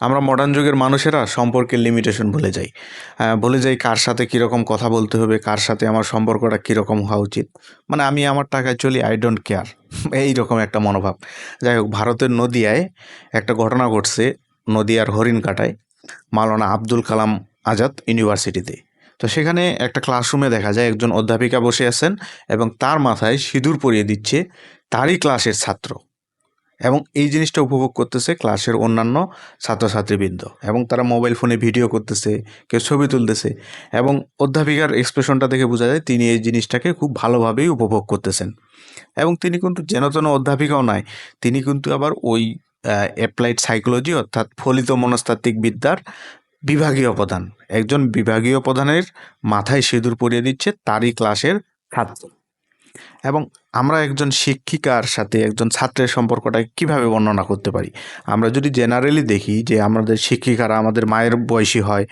আমরা মডার্ন যুগের মানুষেরা সম্পর্কের লিমিটেশন ভুলে যাই। ভুলে যাই কার সাথে কীরকম কথা বলতে হবে, কার সাথে আমার সম্পর্কটা কীরকম হওয়া উচিত। মানে আমি আমার টাকায় চলি আই ডোন্ট কেয়ার এই রকম একটা মনোভাব। যাই হোক, ভারতের নদিয়ায় একটা ঘটনা ঘটছে, নদিয়ার হরিণকাটায়, মাওলানা আব্দুল কালাম আজাদ ইউনিভার্সিটিতে তো সেখানে একটা ক্লাসরুমে দেখা যায়, একজন অধ্যাপিকা বসে আছেন এবং তার মাথায় সিঁদুর পরিয়ে দিচ্ছে, তারই ক্লাসের ছাত্র। এবং এই জিনিসটা উপভোগ করতেছে ক্লাসের অন্যান্য ছাত্রছাত্রীবৃন্দ। এবং তারা মোবাইল ফোনে ভিডিও করতেছে, কেউ ছবি তুলতেছে এবং অধ্যাপিকার এক্সপ্রেশনটা দেখে বোঝা যায় তিনি এই জিনিসটাকে খুব ভালোভাবেই উপভোগ করতেছেন। এবং তিনি কিন্তু যেন তেন অধ্যাপিকাও নয়, তিনি কিন্তু আবার ওই অ্যাপ্লাইড সাইকোলজি অর্থাৎ ফলিত মনস্তাত্ত্বিক বিদ্যার বিভাগীয় প্রধান। একজন বিভাগীয় প্রধানের মাথায় সিঁদুর পরিয়ে দিচ্ছে তারই ক্লাসের ছাত্র। এবং আমরা একজন শিক্ষিকার সাথে, একজন ছাত্রের সম্পর্কটা কীভাবে বর্ণনা করতে পারি? আমরা যদি জেনারেলি দেখি যে আমাদের শিক্ষিকারা আমাদের মায়ের বয়সী হয়,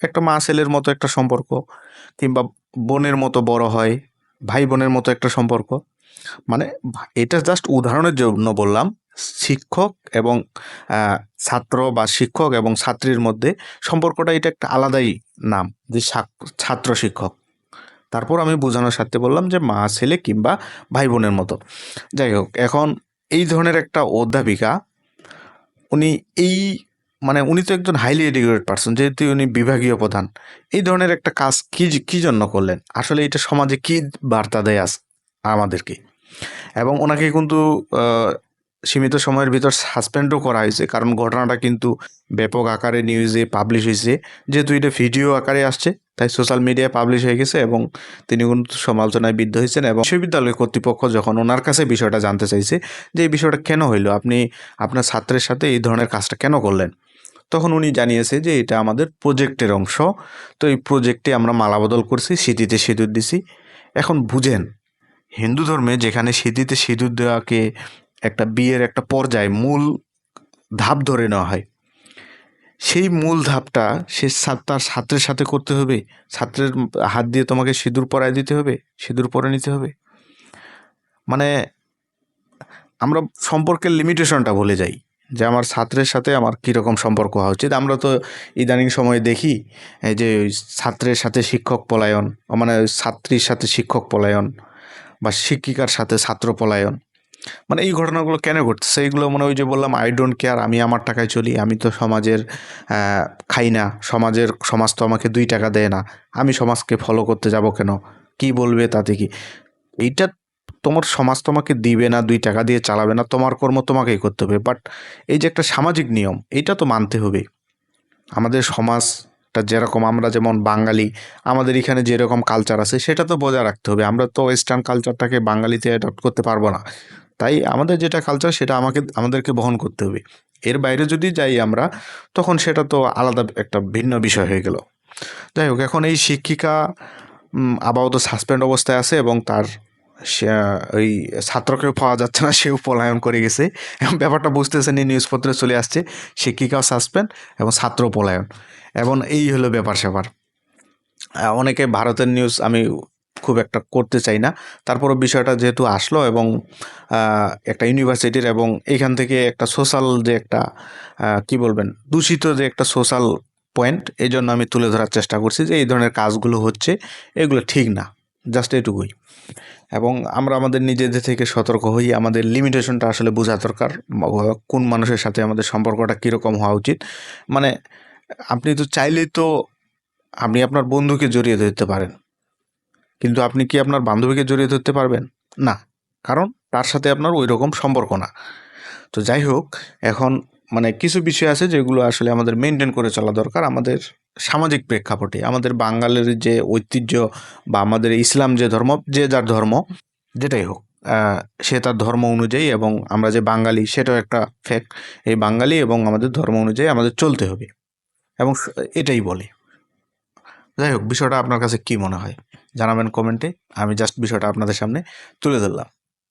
একটা মা ছেলের মতো একটা সম্পর্ক, কিংবা বোনের মতো বড় হয়, ভাই বোনের মতো একটা সম্পর্ক মানে এটা জাস্ট উদাহরণের জন্য বললাম, শিক্ষক এবং ছাত্র বা শিক্ষক এবং ছাত্রীর মধ্যে সম্পর্কটা এটা একটা আলাদাই নাম, যে ছাত্র শিক্ষক। তারপর আমি বোঝানোর সাথে বললাম যে মা, ছেলে কিংবা ভাই বোনের মতো। যাই হোক, এখন এই ধরনের একটা অধ্যাপিকা, উনি এই মানে উনি তো একজন হাইলি এডুকেটেড পার্সন যেহেতু উনি বিভাগীয় প্রধান। এই ধরনের একটা কাজ কী কী জন্য করলেন? আসলে এটা সমাজে কি বার্তা দেয় আস আমাদেরকে? এবং ওনাকে কিন্তু সীমিত সময়ের ভিতর সাসপেন্ডও করা হয়েছে, কারণ ঘটনাটা কিন্তু ব্যাপক আকারে নিউজে পাবলিশ হয়েছে। যেহেতু এটা ভিডিও আকারে আসছে তাই সোশ্যাল মিডিয়ায় পাবলিশ হয়ে গেছে এবং তিনি কিন্তু সমালোচনায় বিদ্ধ হয়েছেন এবং বিশ্ববিদ্যালয় কর্তৃপক্ষ যখন ওনার কাছে বিষয়টা জানতে চাইছে যে এই বিষয়টা কেন হইল, আপনি আপনার ছাত্রের সাথে এই ধরনের কাজটা কেন করলেন? তখন উনি জানিয়েছে যে এটা আমাদের প্রজেক্টের অংশ। তো এই প্রজেক্টে আমরা মালাবদল করছি স্মৃতিতে সিঁদুর দিছি। এখন বুঝেন, হিন্দু ধর্মে যেখানে স্মৃতিতে সিঁদুর দেওয়াকে একটা বিয়ের একটা পর্যায় মূল ধাপ ধরে নেওয়া হয় সেই মূল ধাপটা সে তার ছাত্রের সাথে করতে হবে। ছাত্রের হাত দিয়ে তোমাকে সিঁদুর পরায় দিতে হবে, সিঁদুর পরে নিতে হবে। মানে আমরা সম্পর্কের লিমিটেশনটা ভুলে যাই যে আমার ছাত্রের সাথে আমার কীরকম সম্পর্ক হওয়া উচিত। আমরা তো ইদানিং সময়ে দেখি যে ছাত্রের সাথে শিক্ষক পলায়ন মানে ছাত্রীর সাথে শিক্ষক পলায়ন বা শিক্ষিকার সাথে ছাত্র পলায়ন। মানে এই ঘটনাগুলো কেন ঘটতেছে এইগুলো মনে ওই যে বললাম আই ডোন্ট কেয়ার আমি আমার টাকায় চলি, আমি তো সমাজের খাই না, সমাজের, সমাজ তো আমাকে দুই টাকা দেয় না, আমি সমাজকে ফলো করতে যাব কেন? কি বলবে তাতে কি? এইটা তোমার সমাজ তোমাকে দিবে না, দুই টাকা দিয়ে চালাবে না, তোমার কর্ম তোমাকেই করতে হবে। বাট এই যে একটা সামাজিক নিয়ম, এইটা তো মানতে হবে। আমাদের সমাজটা যেরকম আমরা যেমন বাঙালি, আমাদের এখানে যেরকম কালচার আছে, সেটা তো বজায় রাখতে হবে। আমরা তো ওয়েস্টার্ন কালচারটাকে বাঙালিতে অ্যাডপ্ট করতে পারব না। তাই আমাদের যেটা কালচার সেটা আমাকে, আমাদেরকে বহন করতে হবে। এর বাইরে যদি যাই আমরা, তখন সেটা তো আলাদা একটা ভিন্ন বিষয় হয়ে গেল। যাই হোক, এখন এই শিক্ষিকা আপাতত সাসপেন্ড অবস্থায় আছে এবং তার ওই ছাত্রকেও পাওয়া যাচ্ছে না, সেও পলায়ন করে গেছে। এবং ব্যাপারটা বুঝতেছেন, এই নিউজপত্রে চলে আসছে, শিক্ষিকাও সাসপেন্ড এবং ছাত্র পলায়ন। এবং এই হলো ব্যাপার স্যাপার অনেকে ভারতের নিউজ আমি খুব একটা করতে চাই না। তারপরও বিষয়টা যেহেতু আসলো এবং একটা ইউনিভার্সিটির এবং এখান থেকে একটা সোশ্যাল যে একটা কি বলবেন, দূষিত যে একটা সোশ্যাল পয়েন্ট এই জন্য আমি তুলে ধরার চেষ্টা করছি যে এই ধরনের কাজগুলো হচ্ছে, এগুলো ঠিক না। জাস্ট এটুকুই। এবং আমরা আমাদের নিজেদের থেকে সতর্ক হই, আমাদের লিমিটেশনটা আসলে বোঝা দরকার, কোন মানুষের সাথে আমাদের সম্পর্কটা কীরকম হওয়া উচিত। মানে আপনি তো চাইলেই তো আপনি আপনার বন্ধুকে জড়িয়ে ধরতে পারেন। কিন্তু আপনি কি আপনার বান্ধবীকে জড়িয়ে ধরতে পারবেন? না, কারণ তার সাথে আপনার ওই রকম সম্পর্ক না। তো যাই হোক, এখন মানে কিছু বিষয় আছে যেগুলো আসলে আমাদের মেনটেন করে চলা দরকার আমাদের সামাজিক প্রেক্ষাপটে। আমাদের বাঙালির যে ঐতিহ্য বা আমাদের ইসলাম যে ধর্ম, যে যার ধর্ম, যেটাই হোক সে তার ধর্ম অনুযায়ী এবং আমরা যে বাঙালি, সেটাও একটা ফ্যাক্ট এই বাঙালি এবং আমাদের ধর্ম অনুযায়ী আমাদের চলতে হবে। এবং এটাই বলে। যাই হোক, বিষয়টা আপনার কাছে কি মনে হয়? জানাবেন কমেন্টে। আমি জাস্ট বিষয়টা আপনাদের সামনে তুলে ধরলাম।